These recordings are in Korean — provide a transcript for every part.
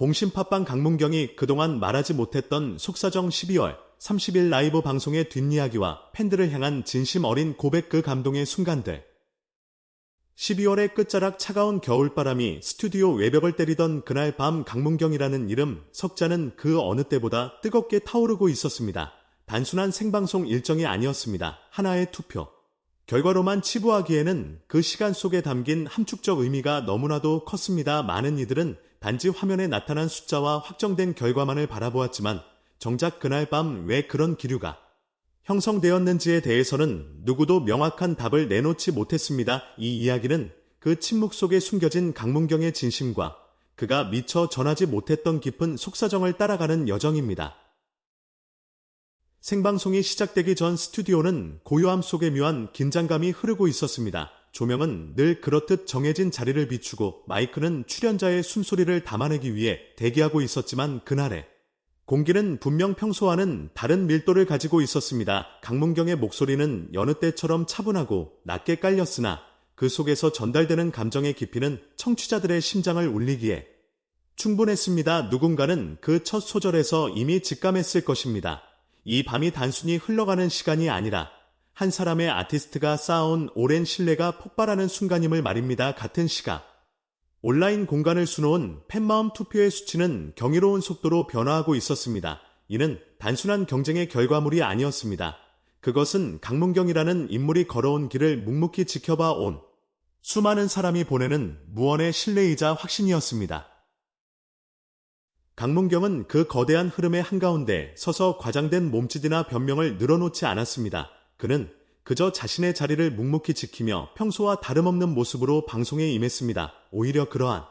봉신 팟빵 강문경이 그동안 말하지 못했던 속사정 12월 30일 라이브 방송의 뒷이야기와 팬들을 향한 진심 어린 고백 그 감동의 순간들. 12월의 끝자락 차가운 겨울바람이 스튜디오 외벽을 때리던 그날 밤 강문경이라는 이름 석자는 그 어느 때보다 뜨겁게 타오르고 있었습니다. 단순한 생방송 일정이 아니었습니다. 하나의 투표. 결과로만 치부하기에는 그 시간 속에 담긴 함축적 의미가 너무나도 컸습니다. 많은 이들은 단지 화면에 나타난 숫자와 확정된 결과만을 바라보았지만 정작 그날 밤 왜 그런 기류가 형성되었는지에 대해서는 누구도 명확한 답을 내놓지 못했습니다. 이 이야기는 그 침묵 속에 숨겨진 강문경의 진심과 그가 미처 전하지 못했던 깊은 속사정을 따라가는 여정입니다. 생방송이 시작되기 전 스튜디오는 고요함 속에 묘한 긴장감이 흐르고 있었습니다. 조명은 늘 그렇듯 정해진 자리를 비추고 마이크는 출연자의 숨소리를 담아내기 위해 대기하고 있었지만 그날에 공기는 분명 평소와는 다른 밀도를 가지고 있었습니다. 강문경의 목소리는 여느 때처럼 차분하고 낮게 깔렸으나 그 속에서 전달되는 감정의 깊이는 청취자들의 심장을 울리기에 충분했습니다. 누군가는 그 첫 소절에서 이미 직감했을 것입니다. 이 밤이 단순히 흘러가는 시간이 아니라 한 사람의 아티스트가 쌓아온 오랜 신뢰가 폭발하는 순간임을 말입니다. 같은 시각. 온라인 공간을 수놓은 팬마음 투표의 수치는 경이로운 속도로 변화하고 있었습니다. 이는 단순한 경쟁의 결과물이 아니었습니다. 그것은 강문경이라는 인물이 걸어온 길을 묵묵히 지켜봐 온 수많은 사람이 보내는 무언의 신뢰이자 확신이었습니다. 강문경은 그 거대한 흐름의 한가운데 서서 과장된 몸짓이나 변명을 늘어놓지 않았습니다. 그는 그저 자신의 자리를 묵묵히 지키며 평소와 다름없는 모습으로 방송에 임했습니다. 오히려 그러한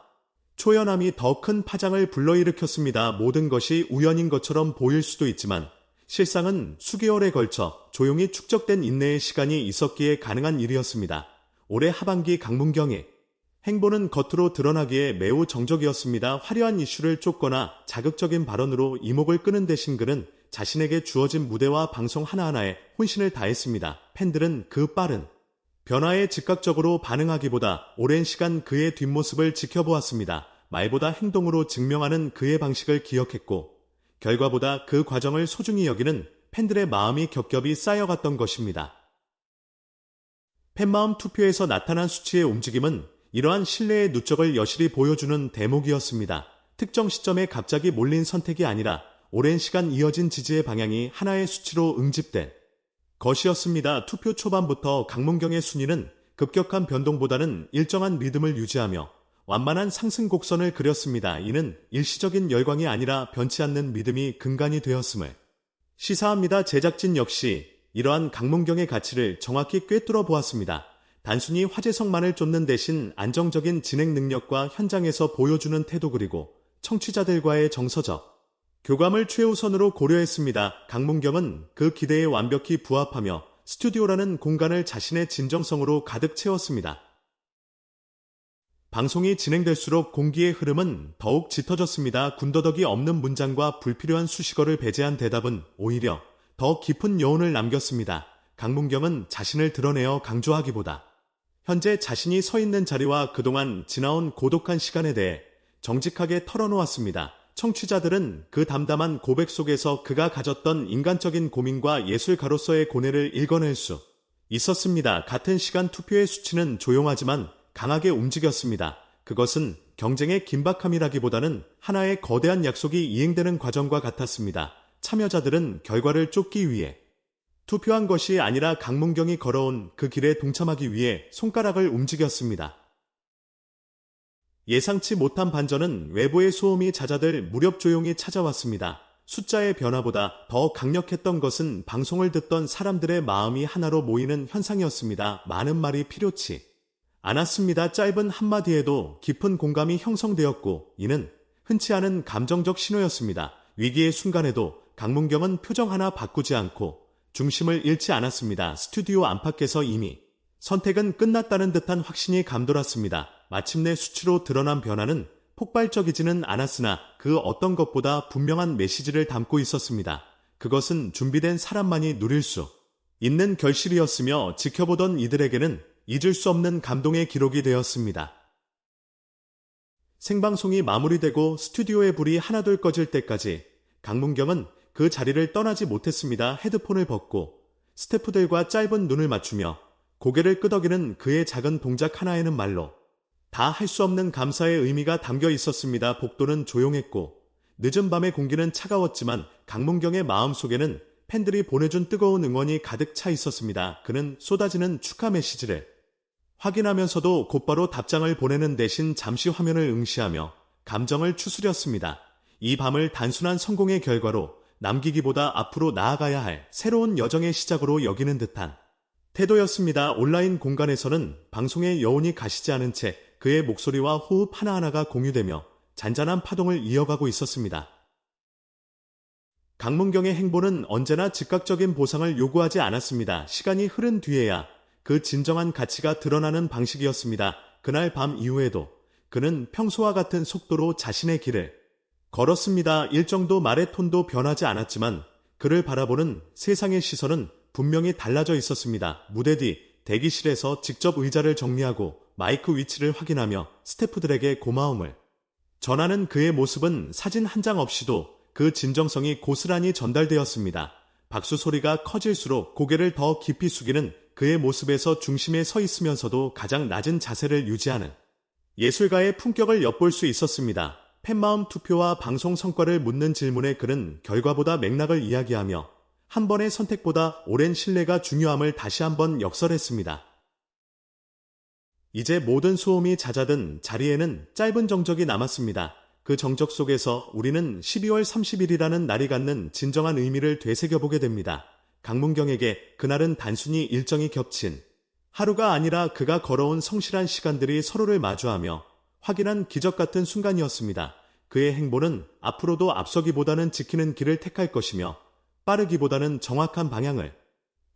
초연함이 더 큰 파장을 불러일으켰습니다. 모든 것이 우연인 것처럼 보일 수도 있지만 실상은 수개월에 걸쳐 조용히 축적된 인내의 시간이 있었기에 가능한 일이었습니다. 올해 하반기 강문경의 행보는 겉으로 드러나기에 매우 정적이었습니다. 화려한 이슈를 쫓거나 자극적인 발언으로 이목을 끄는 대신 그는 자신에게 주어진 무대와 방송 하나하나에 혼신을 다했습니다. 팬들은 그 빠른 변화에 즉각적으로 반응하기보다 오랜 시간 그의 뒷모습을 지켜보았습니다. 말보다 행동으로 증명하는 그의 방식을 기억했고 결과보다 그 과정을 소중히 여기는 팬들의 마음이 겹겹이 쌓여갔던 것입니다. 팬마음 투표에서 나타난 수치의 움직임은 이러한 신뢰의 누적을 여실히 보여주는 대목이었습니다. 특정 시점에 갑자기 몰린 선택이 아니라 오랜 시간 이어진 지지의 방향이 하나의 수치로 응집된 것이었습니다. 투표 초반부터 강문경의 순위는 급격한 변동보다는 일정한 리듬을 유지하며 완만한 상승 곡선을 그렸습니다. 이는 일시적인 열광이 아니라 변치 않는 믿음이 근간이 되었음을 시사합니다. 제작진 역시 이러한 강문경의 가치를 정확히 꿰뚫어 보았습니다. 단순히 화제성만을 쫓는 대신 안정적인 진행 능력과 현장에서 보여주는 태도 그리고 청취자들과의 정서적 교감을 최우선으로 고려했습니다. 강문경은 그 기대에 완벽히 부합하며 스튜디오라는 공간을 자신의 진정성으로 가득 채웠습니다. 방송이 진행될수록 공기의 흐름은 더욱 짙어졌습니다. 군더더기 없는 문장과 불필요한 수식어를 배제한 대답은 오히려 더 깊은 여운을 남겼습니다. 강문경은 자신을 드러내어 강조하기보다 현재 자신이 서 있는 자리와 그동안 지나온 고독한 시간에 대해 정직하게 털어놓았습니다. 청취자들은 그 담담한 고백 속에서 그가 가졌던 인간적인 고민과 예술가로서의 고뇌를 읽어낼 수 있었습니다. 같은 시간 투표의 수치는 조용하지만 강하게 움직였습니다. 그것은 경쟁의 긴박함이라기보다는 하나의 거대한 약속이 이행되는 과정과 같았습니다. 참여자들은 결과를 쫓기 위해 투표한 것이 아니라 강문경이 걸어온 그 길에 동참하기 위해 손가락을 움직였습니다. 예상치 못한 반전은 외부의 소음이 잦아들 무렵 조용히 찾아왔습니다. 숫자의 변화보다 더 강력했던 것은 방송을 듣던 사람들의 마음이 하나로 모이는 현상이었습니다. 많은 말이 필요치 않았습니다. 짧은 한마디에도 깊은 공감이 형성되었고 이는 흔치 않은 감정적 신호였습니다. 위기의 순간에도 강문경은 표정 하나 바꾸지 않고 중심을 잃지 않았습니다. 스튜디오 안팎에서 이미 선택은 끝났다는 듯한 확신이 감돌았습니다. 마침내 수치로 드러난 변화는 폭발적이지는 않았으나 그 어떤 것보다 분명한 메시지를 담고 있었습니다. 그것은 준비된 사람만이 누릴 수 있는 결실이었으며 지켜보던 이들에게는 잊을 수 없는 감동의 기록이 되었습니다. 생방송이 마무리되고 스튜디오의 불이 하나둘 꺼질 때까지 강문경은 그 자리를 떠나지 못했습니다. 헤드폰을 벗고 스태프들과 짧은 눈을 맞추며 고개를 끄덕이는 그의 작은 동작 하나에는 말로 다 할 수 없는 감사의 의미가 담겨 있었습니다. 복도는 조용했고 늦은 밤의 공기는 차가웠지만 강문경의 마음속에는 팬들이 보내준 뜨거운 응원이 가득 차 있었습니다. 그는 쏟아지는 축하 메시지를 확인하면서도 곧바로 답장을 보내는 대신 잠시 화면을 응시하며 감정을 추스렸습니다. 이 밤을 단순한 성공의 결과로 남기기보다 앞으로 나아가야 할 새로운 여정의 시작으로 여기는 듯한 태도였습니다. 온라인 공간에서는 방송의 여운이 가시지 않은 채 그의 목소리와 호흡 하나하나가 공유되며 잔잔한 파동을 이어가고 있었습니다. 강문경의 행보는 언제나 즉각적인 보상을 요구하지 않았습니다. 시간이 흐른 뒤에야 그 진정한 가치가 드러나는 방식이었습니다. 그날 밤 이후에도 그는 평소와 같은 속도로 자신의 길을 걸었습니다. 일정도 말의 톤도 변하지 않았지만 그를 바라보는 세상의 시선은 분명히 달라져 있었습니다. 무대 뒤 대기실에서 직접 의자를 정리하고 마이크 위치를 확인하며 스태프들에게 고마움을 전하는 그의 모습은 사진 한 장 없이도 그 진정성이 고스란히 전달되었습니다. 박수 소리가 커질수록 고개를 더 깊이 숙이는 그의 모습에서 중심에 서 있으면서도 가장 낮은 자세를 유지하는 예술가의 품격을 엿볼 수 있었습니다. 팬마음 투표와 방송 성과를 묻는 질문에 그는 결과보다 맥락을 이야기하며 한 번의 선택보다 오랜 신뢰가 중요함을 다시 한번 역설했습니다. 이제 모든 소음이 잦아든 자리에는 짧은 정적이 남았습니다. 그 정적 속에서 우리는 12월 30일이라는 날이 갖는 진정한 의미를 되새겨보게 됩니다. 강문경에게 그날은 단순히 일정이 겹친 하루가 아니라 그가 걸어온 성실한 시간들이 서로를 마주하며 확인한 기적 같은 순간이었습니다. 그의 행보는 앞으로도 앞서기보다는 지키는 길을 택할 것이며 빠르기보다는 정확한 방향을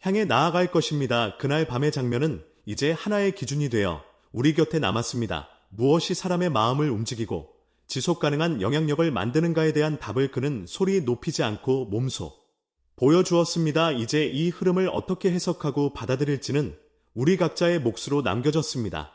향해 나아갈 것입니다. 그날 밤의 장면은 이제 하나의 기준이 되어 우리 곁에 남았습니다. 무엇이 사람의 마음을 움직이고 지속 가능한 영향력을 만드는가에 대한 답을 그는 소리 높이지 않고 몸소 보여주었습니다. 이제 이 흐름을 어떻게 해석하고 받아들일지는 우리 각자의 몫으로 남겨졌습니다.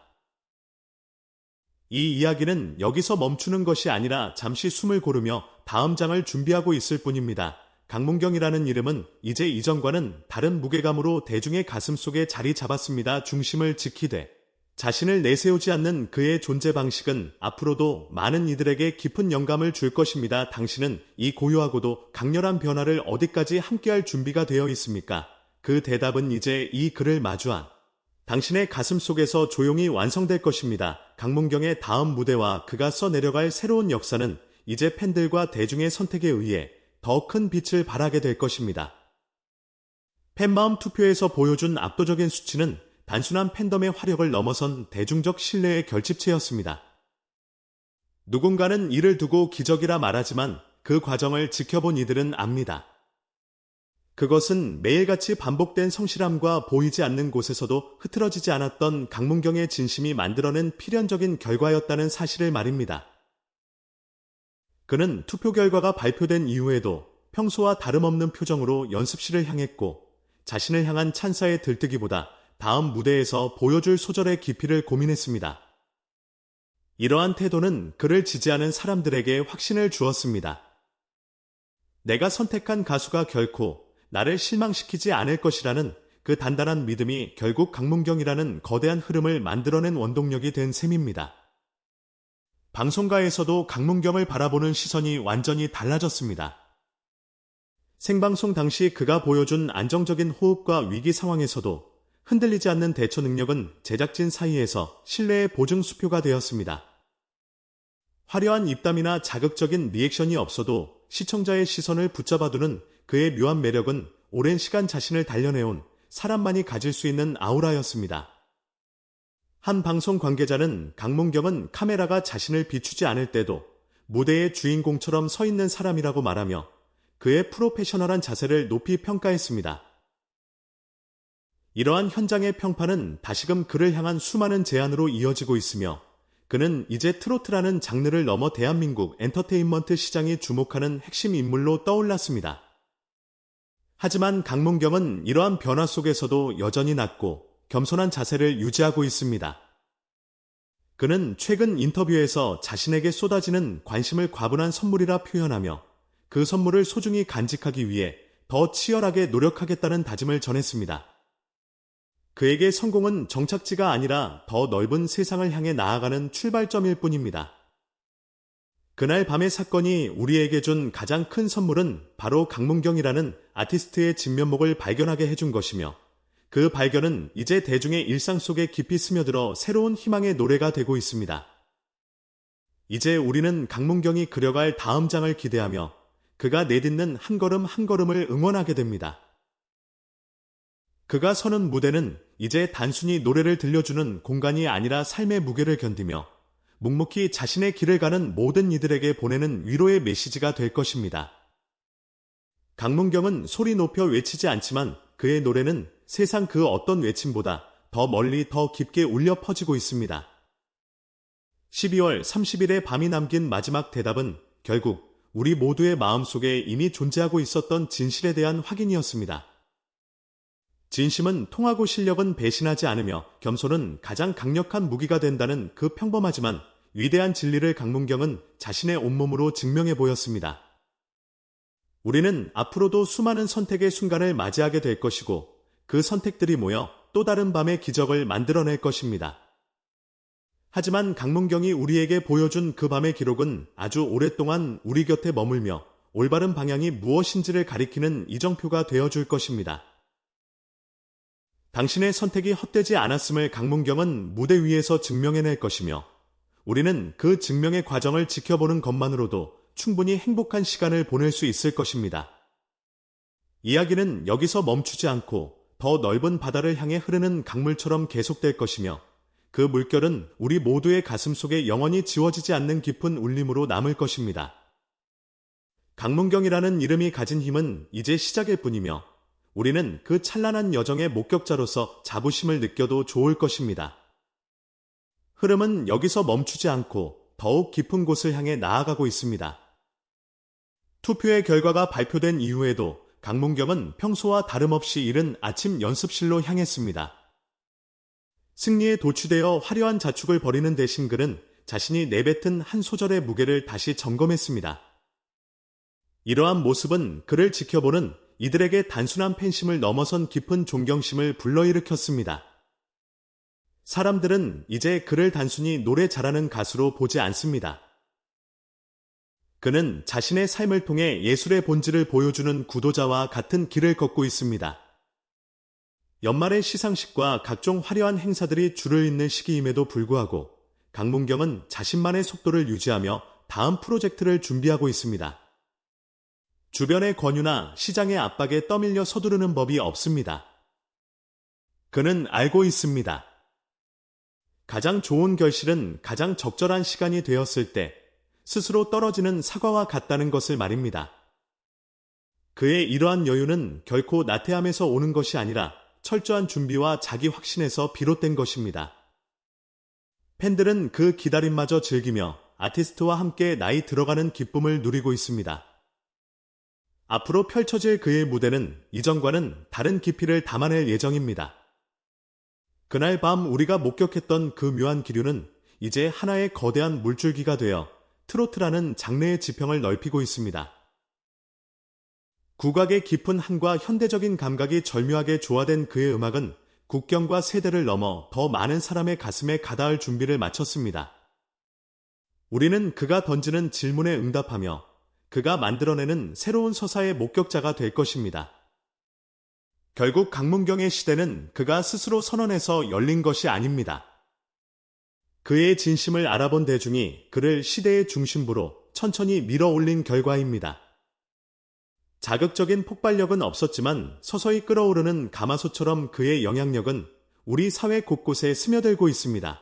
이 이야기는 여기서 멈추는 것이 아니라 잠시 숨을 고르며 다음 장을 준비하고 있을 뿐입니다. 강문경이라는 이름은 이제 이전과는 다른 무게감으로 대중의 가슴 속에 자리 잡았습니다. 중심을 지키되 자신을 내세우지 않는 그의 존재 방식은 앞으로도 많은 이들에게 깊은 영감을 줄 것입니다. 당신은 이 고요하고도 강렬한 변화를 어디까지 함께할 준비가 되어 있습니까? 그 대답은 이제 이 글을 마주한 당신의 가슴 속에서 조용히 완성될 것입니다. 강문경의 다음 무대와 그가 써내려갈 새로운 역사는 이제 팬들과 대중의 선택에 의해 더 큰 빛을 발하게 될 것입니다. 팬마음 투표에서 보여준 압도적인 수치는 단순한 팬덤의 화력을 넘어선 대중적 신뢰의 결집체였습니다. 누군가는 이를 두고 기적이라 말하지만 그 과정을 지켜본 이들은 압니다. 그것은 매일같이 반복된 성실함과 보이지 않는 곳에서도 흐트러지지 않았던 강문경의 진심이 만들어낸 필연적인 결과였다는 사실을 말입니다. 그는 투표 결과가 발표된 이후에도 평소와 다름없는 표정으로 연습실을 향했고 자신을 향한 찬사의 들뜨기보다 다음 무대에서 보여줄 소절의 깊이를 고민했습니다. 이러한 태도는 그를 지지하는 사람들에게 확신을 주었습니다. 내가 선택한 가수가 결코 나를 실망시키지 않을 것이라는 그 단단한 믿음이 결국 강문경이라는 거대한 흐름을 만들어낸 원동력이 된 셈입니다. 방송가에서도 강문경을 바라보는 시선이 완전히 달라졌습니다. 생방송 당시 그가 보여준 안정적인 호흡과 위기 상황에서도 흔들리지 않는 대처 능력은 제작진 사이에서 신뢰의 보증 수표가 되었습니다. 화려한 입담이나 자극적인 리액션이 없어도 시청자의 시선을 붙잡아두는 그의 묘한 매력은 오랜 시간 자신을 단련해온 사람만이 가질 수 있는 아우라였습니다. 한 방송 관계자는 강문경은 카메라가 자신을 비추지 않을 때도 무대의 주인공처럼 서 있는 사람이라고 말하며 그의 프로페셔널한 자세를 높이 평가했습니다. 이러한 현장의 평판은 다시금 그를 향한 수많은 제안으로 이어지고 있으며 그는 이제 트로트라는 장르를 넘어 대한민국 엔터테인먼트 시장이 주목하는 핵심 인물로 떠올랐습니다. 하지만 강문경은 이러한 변화 속에서도 여전히 낮고 겸손한 자세를 유지하고 있습니다. 그는 최근 인터뷰에서 자신에게 쏟아지는 관심을 과분한 선물이라 표현하며 그 선물을 소중히 간직하기 위해 더 치열하게 노력하겠다는 다짐을 전했습니다. 그에게 성공은 정착지가 아니라 더 넓은 세상을 향해 나아가는 출발점일 뿐입니다. 그날 밤의 사건이 우리에게 준 가장 큰 선물은 바로 강문경이라는 아티스트의 진면목을 발견하게 해준 것이며 그 발견은 이제 대중의 일상 속에 깊이 스며들어 새로운 희망의 노래가 되고 있습니다. 이제 우리는 강문경이 그려갈 다음 장을 기대하며 그가 내딛는 한 걸음 한 걸음을 응원하게 됩니다. 그가 서는 무대는 이제 단순히 노래를 들려주는 공간이 아니라 삶의 무게를 견디며 묵묵히 자신의 길을 가는 모든 이들에게 보내는 위로의 메시지가 될 것입니다. 강문경은 소리 높여 외치지 않지만 그의 노래는 세상 그 어떤 외침보다 더 멀리 더 깊게 울려 퍼지고 있습니다. 12월 30일의 밤이 남긴 마지막 대답은 결국 우리 모두의 마음속에 이미 존재하고 있었던 진실에 대한 확인이었습니다. 진심은 통하고 실력은 배신하지 않으며 겸손은 가장 강력한 무기가 된다는 그 평범하지만 위대한 진리를 강문경은 자신의 온몸으로 증명해 보였습니다. 우리는 앞으로도 수많은 선택의 순간을 맞이하게 될 것이고 그 선택들이 모여 또 다른 밤의 기적을 만들어낼 것입니다. 하지만 강문경이 우리에게 보여준 그 밤의 기록은 아주 오랫동안 우리 곁에 머물며 올바른 방향이 무엇인지를 가리키는 이정표가 되어줄 것입니다. 당신의 선택이 헛되지 않았음을 강문경은 무대 위에서 증명해낼 것이며 우리는 그 증명의 과정을 지켜보는 것만으로도 충분히 행복한 시간을 보낼 수 있을 것입니다. 이야기는 여기서 멈추지 않고 더 넓은 바다를 향해 흐르는 강물처럼 계속될 것이며 그 물결은 우리 모두의 가슴 속에 영원히 지워지지 않는 깊은 울림으로 남을 것입니다. 강문경이라는 이름이 가진 힘은 이제 시작일 뿐이며 우리는 그 찬란한 여정의 목격자로서 자부심을 느껴도 좋을 것입니다. 흐름은 여기서 멈추지 않고 더욱 깊은 곳을 향해 나아가고 있습니다. 투표의 결과가 발표된 이후에도 강문경은 평소와 다름없이 이른 아침 연습실로 향했습니다. 승리에 도취되어 화려한 자축을 벌이는 대신 그는 자신이 내뱉은 한 소절의 무게를 다시 점검했습니다. 이러한 모습은 그를 지켜보는 이들에게 단순한 팬심을 넘어선 깊은 존경심을 불러일으켰습니다. 사람들은 이제 그를 단순히 노래 잘하는 가수로 보지 않습니다. 그는 자신의 삶을 통해 예술의 본질을 보여주는 구도자와 같은 길을 걷고 있습니다. 연말의 시상식과 각종 화려한 행사들이 줄을 잇는 시기임에도 불구하고 강문경은 자신만의 속도를 유지하며 다음 프로젝트를 준비하고 있습니다. 주변의 권유나 시장의 압박에 떠밀려 서두르는 법이 없습니다. 그는 알고 있습니다. 가장 좋은 결실은 가장 적절한 시간이 되었을 때 스스로 떨어지는 사과와 같다는 것을 말입니다. 그의 이러한 여유는 결코 나태함에서 오는 것이 아니라 철저한 준비와 자기 확신에서 비롯된 것입니다. 팬들은 그 기다림마저 즐기며 아티스트와 함께 나이 들어가는 기쁨을 누리고 있습니다. 앞으로 펼쳐질 그의 무대는 이전과는 다른 깊이를 담아낼 예정입니다. 그날 밤 우리가 목격했던 그 묘한 기류는 이제 하나의 거대한 물줄기가 되어 트로트라는 장르의 지평을 넓히고 있습니다. 국악의 깊은 한과 현대적인 감각이 절묘하게 조화된 그의 음악은 국경과 세대를 넘어 더 많은 사람의 가슴에 가닿을 준비를 마쳤습니다. 우리는 그가 던지는 질문에 응답하며 그가 만들어내는 새로운 서사의 목격자가 될 것입니다. 결국 강문경의 시대는 그가 스스로 선언해서 열린 것이 아닙니다. 그의 진심을 알아본 대중이 그를 시대의 중심부로 천천히 밀어 올린 결과입니다. 자극적인 폭발력은 없었지만 서서히 끓어오르는 가마솥처럼 그의 영향력은 우리 사회 곳곳에 스며들고 있습니다.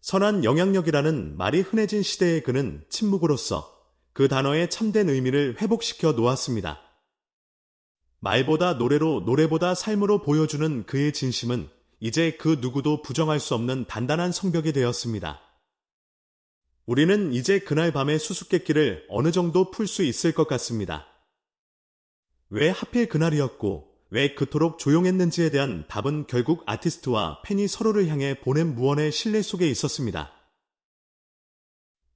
선한 영향력이라는 말이 흔해진 시대의 그는 침묵으로서 그 단어의 참된 의미를 회복시켜 놓았습니다. 말보다 노래로 노래보다 삶으로 보여주는 그의 진심은 이제 그 누구도 부정할 수 없는 단단한 성벽이 되었습니다. 우리는 이제 그날 밤의 수수께끼를 어느 정도 풀 수 있을 것 같습니다. 왜 하필 그날이었고 왜 그토록 조용했는지에 대한 답은 결국 아티스트와 팬이 서로를 향해 보낸 무언의 신뢰 속에 있었습니다.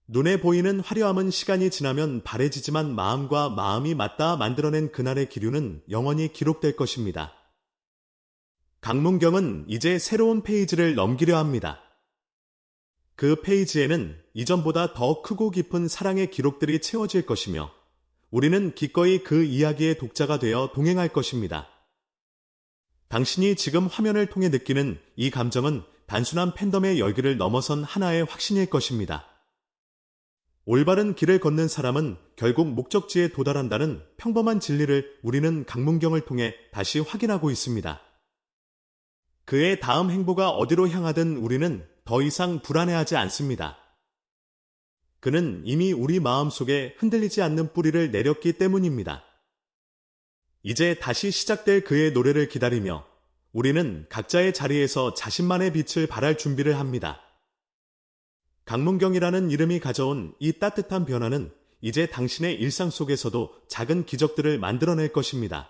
눈에 보이는 화려함은 시간이 지나면 바래지지만 마음과 마음이 맞닿아 만들어낸 그날의 기류는 영원히 기록될 것입니다. 강문경은 이제 새로운 페이지를 넘기려 합니다. 그 페이지에는 이전보다 더 크고 깊은 사랑의 기록들이 채워질 것이며 우리는 기꺼이 그 이야기의 독자가 되어 동행할 것입니다. 당신이 지금 화면을 통해 느끼는 이 감정은 단순한 팬덤의 열기를 넘어선 하나의 확신일 것입니다. 올바른 길을 걷는 사람은 결국 목적지에 도달한다는 평범한 진리를 우리는 강문경을 통해 다시 확인하고 있습니다. 그의 다음 행보가 어디로 향하든 우리는 더 이상 불안해하지 않습니다. 그는 이미 우리 마음 속에 흔들리지 않는 뿌리를 내렸기 때문입니다. 이제 다시 시작될 그의 노래를 기다리며 우리는 각자의 자리에서 자신만의 빛을 발할 준비를 합니다. 강문경이라는 이름이 가져온 이 따뜻한 변화는 이제 당신의 일상 속에서도 작은 기적들을 만들어낼 것입니다.